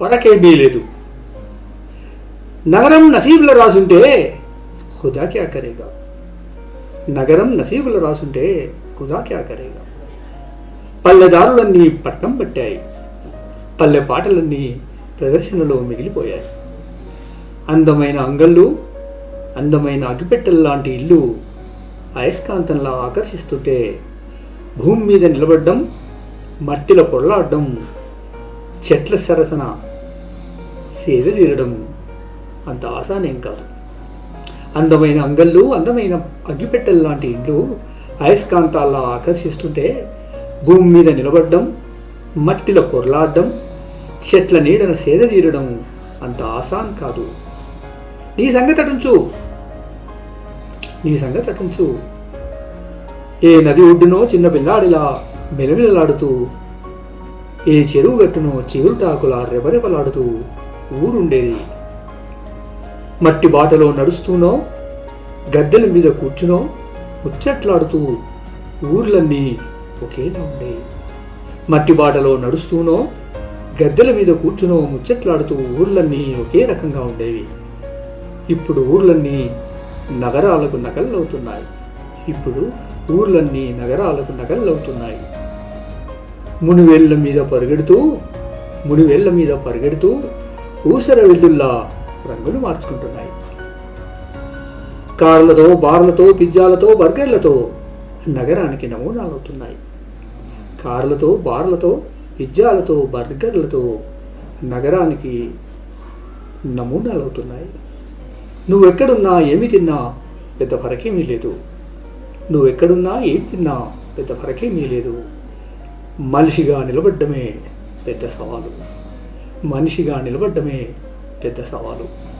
వరకేమీ లేదు. నగరం నసీబుల రాసుంటే ఖుదా క్యా కరేగా? నగరం నసీబుల రాసుంటే ఖుదా క్యా కరేగా? పల్లెదారులన్నీ పట్నం పట్టాయి. పల్లె పాటలన్నీ ప్రదర్శనలో మిగిలిపోయాయి. అందమైన అంగళ్ళు అందమైన అగ్గిపెట్టెల్లాంటి ఇల్లు అయస్కాంతంలా ఆకర్షిస్తుంటే భూమి మీద నిలబడ్డం మట్టిలో పొరలాడడం చెట్ల సరసన సేద తీరడం అంత ఆసానేం కాదు. అందమైన అంగళ్ళు అందమైన అగ్గిపెట్టెల్లాంటి ఇండ్లు అయస్కాంతాల్లా ఆకర్షిస్తుంటే భూమి మీద నిలబడ్డం మట్టిలో పొరలాడడం చెట్ల నీడన సేద తీరడం అంత ఆసాన్ కాదు. నీ సంగతి అటుంచు. నీ సంగతి అటుంచు. ఏ నది ఒడ్డునో చిన్న పిల్లాడిలా మెలమిలలాడుతూ ఏ చెరువు గట్టునో చిగురుటాకులా రెపరెపలాడుతూ ఊరుండేది. మట్టి బాటలో నడుస్తూనో గద్దెల మీద కూర్చునో ముచ్చట్లాడుతూ ఊర్లన్నీ ఒకేలా ఉండేవి. మట్టి బాటలో నడుస్తూనో గద్దెల మీద కూర్చునో ముచ్చట్లాడుతూ ఊర్లన్నీ ఒకే రకంగా ఉండేవి. ఇప్పుడు ఊర్లన్నీ నగరాలకు నకల్లవుతున్నాయి ఇప్పుడు ఊర్లన్నీ నగరాలకు నకల్లవుతున్నాయి మునివేళ్ళ మీద పరిగెడుతూ మునివేళ్ళ మీద పరిగెడుతూ ఊసర వెల్లుల్లా రంగులు మార్చుకుంటున్నాయి. కార్లతో బార్లతో పిజ్జాలతో బర్గర్లతో నగరానికి నమూనాలు అవుతున్నాయి కార్లతో బార్లతో పిజ్జాలతో బర్గర్లతో నగరానికి నమూనాలు అవుతున్నాయి నువ్వెక్కడున్నా ఏమి తిన్నా పెద్ద ఫరకేమీ లేదు. నువ్వెక్కడున్నా ఏం తిన్నా పెద్ద ఫరకేమీ లేదు. మనిషిగా నిలబడ్డమే పెద్ద సవాలు. మనిషిగా నిలబడ్డమే పెద్ద సవాలు.